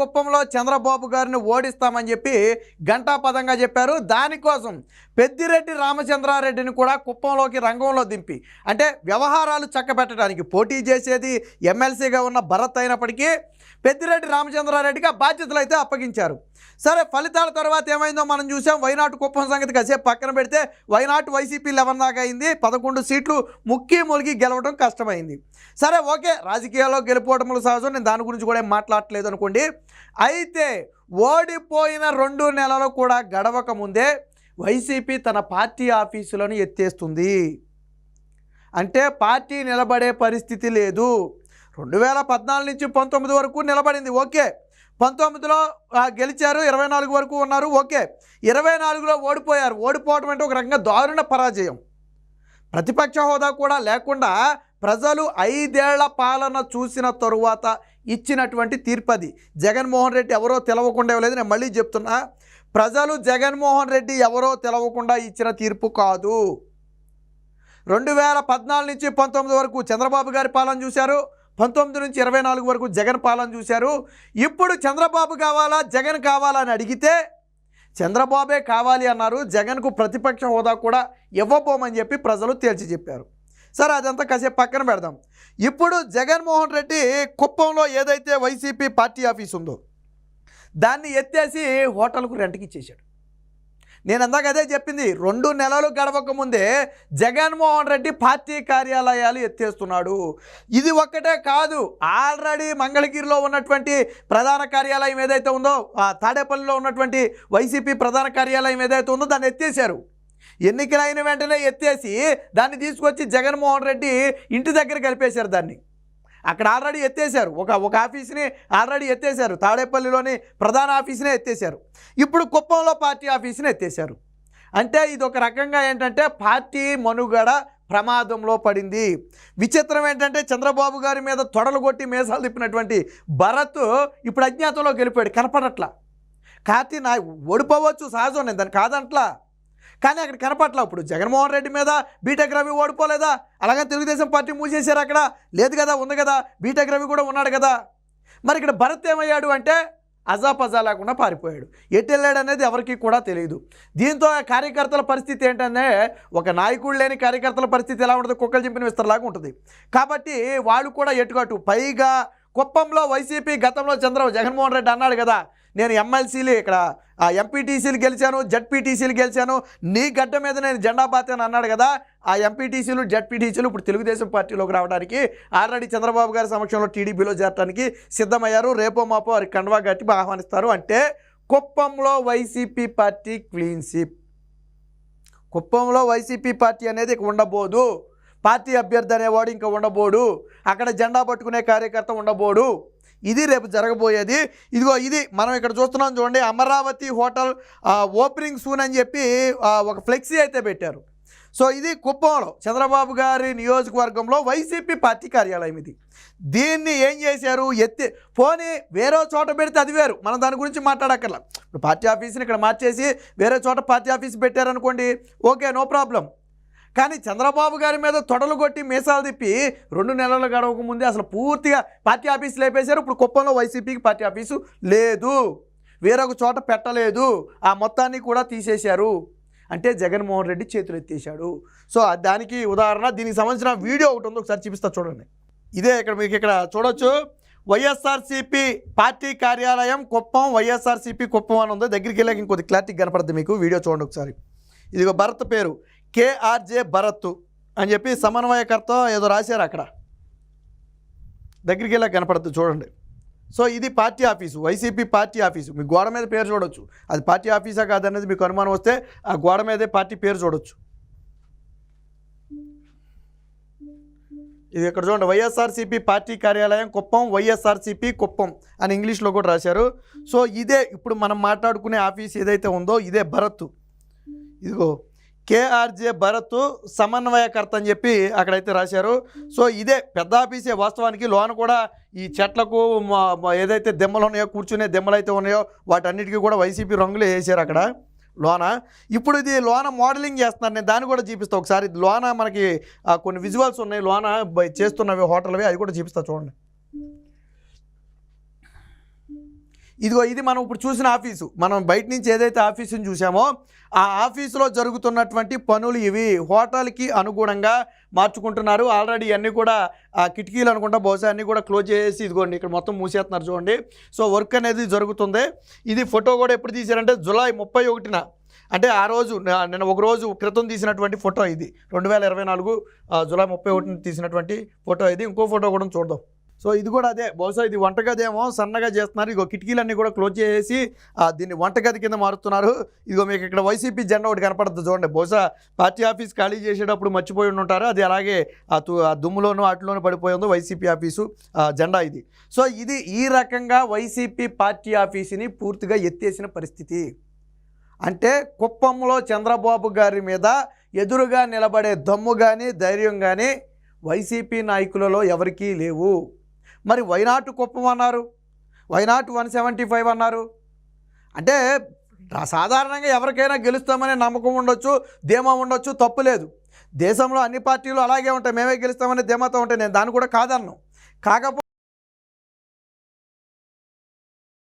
కుప్పంలో చంద్రబాబు గారిని ఓడిస్తామని చెప్పి ఘంటాపదంగా చెప్పారు. దానికోసం పెద్దిరెడ్డి రామచంద్రారెడ్డిని కూడా కుప్పంలోకి రంగంలో దింపి. అంటే వ్యవహారాలు చక్కబెట్టడానికి పోటీ చేసేది ఎమ్మెల్సీగా ఉన్న భరత్ అయినప్పటికీ పెద్దిరెడ్డి రామచంద్రారెడ్డికి ఆ బాధ్యతలు అయితే అప్పగించారు. సరే ఫలితాల తర్వాత ఏమైందో మనం చూసాం. వైనాటు కుప్పం సంగతి కాసేపు పక్కన పెడితే వైనాటు వైసీపీ లెవెన్ దాకా అయింది. పదకొండు సీట్లు ముక్కి మొలిగి గెలవడం కష్టమైంది. సరే ఓకే రాజకీయాల్లో గెలుపోవటములు సహజం. నేను దాని గురించి కూడా మాట్లాడలేదు మాట్లాడట్లేదు అనుకోండి. అయితే ఓడిపోయిన రెండు నెలలు కూడా గడవక ముందే వైసీపీ తన పార్టీ ఆఫీసులను ఎత్తేస్తుంది. అంటే పార్టీ నిలబడే పరిస్థితి లేదు. రెండు వేల పద్నాలుగు నుంచి పంతొమ్మిది వరకు నిలబడింది. ఓకే పంతొమ్మిదిలో గెలిచారు ఇరవై నాలుగు వరకు ఉన్నారు ఓకే. ఇరవై నాలుగులో ఓడిపోయారు. ఓడిపోవడం అంటే ఒక రకంగా దారుణ పరాజయం. ప్రతిపక్ష హోదా కూడా లేకుండా ప్రజలు ఐదేళ్ళ పాలన చూసిన తరువాత ఇచ్చినటువంటి తీర్పది జగన్మోహన్ రెడ్డి ఎవరో తెలవకుండా ఇవ్వలేదు. నేను మళ్ళీ చెప్తున్నా ప్రజలు జగన్మోహన్ రెడ్డి ఎవరో తెలవకుండా ఇచ్చిన తీర్పు కాదు. రెండు వేల పద్నాలుగు నుంచి పంతొమ్మిది వరకు చంద్రబాబు గారి పాలన చూశారు. పంతొమ్మిది నుంచి ఇరవై నాలుగు వరకు జగన్ పాలన చూశారు. ఇప్పుడు చంద్రబాబు కావాలా జగన్ కావాలా అని అడిగితే చంద్రబాబే కావాలి అన్నారు. జగన్కు ప్రతిపక్ష హోదా కూడా ఇవ్వబోమని చెప్పి ప్రజలు తేల్చి చెప్పారు. సరే అదంతా కాసేపు పక్కన పెడదాం. ఇప్పుడు జగన్మోహన్ రెడ్డి కుప్పంలో ఏదైతే వైసీపీ పార్టీ ఆఫీస్ ఉందో దాన్ని ఎత్తేసి హోటల్కు రెంట్కి ఇచ్చేశాడు. నేను అందాక అదే చెప్పింది రెండు నెలలు గడవక ముందే జగన్మోహన్ రెడ్డి పార్టీ కార్యాలయాలు ఎత్తేస్తున్నాడు. ఇది ఒక్కటే కాదు ఆల్రెడీ మంగళగిరిలో ఉన్నటువంటి ప్రధాన కార్యాలయం ఏదైతే ఉందో ఆ తాడేపల్లిలో ఉన్నటువంటి వైసీపీ ప్రధాన కార్యాలయం ఏదైతే ఉందో దాన్ని ఎత్తేసారు ఎన్నికలైన వెంటనే ఎత్తేసి దాన్ని తీసుకొచ్చి జగన్మోహన్ రెడ్డి ఇంటి దగ్గర కలిపేశారు దాన్ని. అక్కడ ఆల్రెడీ ఎత్తేసారు ఒక ఒక ఆఫీస్ని ఆల్రెడీ ఎత్తేసారు తాడేపల్లిలోని ప్రధాన ఆఫీస్నే ఎత్తేసారు ఇప్పుడు కుప్పంలో పార్టీ ఆఫీస్ని ఎత్తేసారు అంటే ఇది ఒక రకంగా ఏంటంటే పార్టీ మనుగడ ప్రమాదంలో పడింది. విచిత్రం ఏంటంటే చంద్రబాబు గారి మీద తొడలు కొట్టి మేసాలు తిప్పినటువంటి భరత్ ఇప్పుడు అజ్ఞాతంలో గెలిపాడు. కనపడట్లా. కార్తీ నా ఓడిపోవచ్చు సహజం నేను దాన్ని కాదంట్లా. కానీ అక్కడ కనపట్ల ఇప్పుడు జగన్మోహన్ రెడ్డి మీద బీటెక్ రవి ఓడిపోలేదా? అలాగే తెలుగుదేశం పార్టీ మూసేశారు అక్కడ. లేదు కదా ఉంది కదా బీటెక్ రవి కూడా ఉన్నాడు కదా. మరి ఇక్కడ భరత్ ఏమయ్యాడు అంటే అజాపజా లేకుండా పారిపోయాడు. ఎటు వెళ్ళాడు అనేది ఎవరికి కూడా తెలియదు. దీంతో కార్యకర్తల పరిస్థితి ఏంటంటే ఒక నాయకుడు లేని కార్యకర్తల పరిస్థితి ఎలా ఉంటుంది కుక్కలు చింపిన విస్తరలాగా ఉంటుంది. కాబట్టి వాళ్ళు కూడా ఎటుకట్టు పైగా కుప్పంలో వైసీపీ గతంలో చంద్రబాబు జగన్మోహన్ రెడ్డి అన్నాడు కదా నేను ఎమ్మెల్సీలు ఇక్కడ ఆ ఎంపీటీసీలు గెలిచాను జడ్పీటీసీలు గెలిచాను నీ గడ్డ మీద నేను జెండా బాతాను అన్నాడు కదా ఆ ఎంపీటీసీలు జడ్పీటీసీలు ఇప్పుడు తెలుగుదేశం పార్టీలోకి రావడానికి ఆల్రెడీ చంద్రబాబు గారి సమక్షంలో టీడీపీలో చేరడానికి సిద్ధమయ్యారు రేపో మాపో వారికి కండవా గట్టి ఆహ్వానిస్తారు అంటే కుప్పంలో వైసీపీ పార్టీ క్లీన్ స్వీప్ కుప్పంలో వైసీపీ పార్టీ అనేది ఇక ఉండబోదు. పార్టీ అభ్యర్థి అనేవాడు ఇంకా ఉండబోడు. అక్కడ జెండా పట్టుకునే కార్యకర్త ఉండబోడు. ఇది రేపు జరగబోయేది. ఇదిగో ఇది మనం ఇక్కడ చూస్తున్నాం చూడండి అమరావతి హోటల్ ఓపెనింగ్ సూన్ అని చెప్పి ఒక ఫ్లెక్సీ అయితే పెట్టారు. సో ఇది కుప్పంలో చంద్రబాబు గారి నియోజకవర్గంలో వైసీపీ పార్టీ కార్యాలయం ఇది. దీన్ని ఏం చేశారు? ఎత్తి పోనీ వేరే చోట పెడితే అది వేరు. మనం దాని గురించి మాట్లాడక్కర్లా. ఇప్పుడు పార్టీ ఆఫీస్ని ఇక్కడ మార్చేసి వేరే చోట పార్టీ ఆఫీస్ పెట్టారనుకోండి ఓకే నో ప్రాబ్లం. కానీ చంద్రబాబు గారి మీద తొడలు కొట్టి మీసాలు తిప్పి రెండు నెలలు గడవక ముందే అసలు పూర్తిగా పార్టీ ఆఫీస్ లేపేశారు. ఇప్పుడు కుప్పంలో వైసీపీకి పార్టీ ఆఫీసు లేదు. వేరొక చోట పెట్టలేదు. ఆ మొత్తాన్ని కూడా తీసేశారు. అంటే జగన్మోహన్ రెడ్డి చేతులు ఎత్తేసాడు సో దానికి ఉదాహరణ దీనికి సంబంధించిన వీడియో ఒకటి ఉంది. ఒకసారి చూపిస్తా చూడండి. ఇదే ఇక్కడ మీకు ఇక్కడ చూడొచ్చు. వైఎస్ఆర్సీపీ పార్టీ కార్యాలయం కుప్పం వైఎస్ఆర్సీపీ కుప్పం అని ఉంది. దగ్గరికి వెళ్ళాక ఇంకొద్ది క్లారిటీ కనపడుతుంది మీకు. వీడియో చూడండి ఒకసారి. ఇదిగో భరత్ పేరు. కేఆర్జే భరత్ అని చెప్పి సమన్వయకర్త ఏదో రాశారు అక్కడ. దగ్గరికి వెళ్ళా కనపడుతుంది చూడండి. సో ఇది party office YCP party office. మీ గోడ మీద పేరు చూడొచ్చు. అది పార్టీ ఆఫీసా కాదనేది మీకు అనుమానం వస్తే ఆ గోడ మీదే పార్టీ పేరు చూడొచ్చు. ఇది ఇక్కడ చూడండి వైఎస్ఆర్సీపీ పార్టీ కార్యాలయం కుప్పం వైఎస్ఆర్సీపీ కుప్పం అని ఇంగ్లీష్లో కూడా రాశారు. సో ఇదే ఇప్పుడు మనం మాట్లాడుకునే ఆఫీస్ ఏదైతే ఉందో ఇదే భరత్. ఇదిగో కేఆర్జే భరత్ సమన్వయకర్త అని చెప్పి అక్కడైతే రాశారు. సో ఇదే పెద్ద ఆఫీసే వాస్తవానికి. లోన కూడా ఈ చెట్లకు మా- ఏదైతే దెమ్మలు ఉన్నాయో కూర్చునే దెమ్మలు అయితే ఉన్నాయో వాటన్నిటికీ కూడా వైసీపీ రంగులు వేసారు అక్కడ లోన. ఇప్పుడు ఇది లోన మోడలింగ్ చేస్తున్నారు. నేను దాన్ని కూడా చూపిస్తా ఒకసారి. లోన మనకి కొన్ని విజువల్స్ ఉన్నాయి. లోన బై- చేస్తున్నవి హోటల్వి అది కూడా చూపిస్తా చూడండి. ఇదిగో ఇది మనం ఇప్పుడు చూసిన ఆఫీసు. మనం బయట నుంచి ఏదైతే ఆఫీసుని చూసామో ఆ ఆఫీసులో జరుగుతున్నటువంటి పనులు ఇవి హోటల్కి అనుగుణంగా మార్చుకుంటున్నారు. ఆల్రెడీ అన్నీ కూడా ఆ కిటికీలు అనుకుంటా బహుశా అన్నీ కూడా క్లోజ్ చేసి ఇదిగోండి ఇక్కడ మొత్తం మూసేస్తున్నారు చూడండి. సో వర్క్ అనేది జరుగుతుంది. ఇది ఫోటో కూడా ఎప్పుడు తీశారంటే జులై ముప్పై ఒకటిన. అంటే ఆ రోజు నేను ఒక రోజు క్రితం తీసినటువంటి ఫోటో ఇది. రెండు వేల ఇరవై నాలుగు ఆ, జూలై ముప్పై ఒకటిని తీసినటువంటి ఫోటో ఇది. ఇంకో ఫోటో కూడా చూద్దాం. సో ఇది కూడా అదే బహుశా ఇది వంటగది ఏమో సన్నగా చేస్తున్నారు. ఇగో కిటికీలన్నీ కూడా క్లోజ్ చేసి దీన్ని వంటగది కింద మారుతున్నారు ఇదిగో మీకు ఇక్కడ వైసీపీ జెండా ఒకటి కనపడుతుంది చూడండి. బహుశా పార్టీ ఆఫీస్ ఖాళీ చేసేటప్పుడు మర్చిపోయి ఉంటారు అది అలాగే ఆ తు ఆ దుమ్ములోనూ వాటిలోనూ పడిపోయి వైసీపీ ఆఫీసు ఆ, జెండా ఇది. సో ఇది ఈ రకంగా వైసీపీ పార్టీ ఆఫీసుని పూర్తిగా ఎత్తేసిన పరిస్థితి. అంటే కుప్పంలో చంద్రబాబు గారి మీద ఎదురుగా నిలబడే దమ్ము కానీ ధైర్యం కానీ వైసీపీ నాయకులలో ఎవరికీ లేవు. మరి వైనాటు కుప్పం అన్నారు? వైనాటు వన్ సెవెంటీ ఫైవ్ అన్నారు? అంటే సాధారణంగా ఎవరికైనా గెలుస్తామనే నమ్మకం ఉండొచ్చు ధీమా ఉండొచ్చు తప్పు లేదు. దేశంలో అన్ని పార్టీలు అలాగే ఉంటాయి. మేమే గెలుస్తామనే ధీమాతో ఉంటాయి నేను దాన్ని కూడా కాదన్ను. కాకపోతే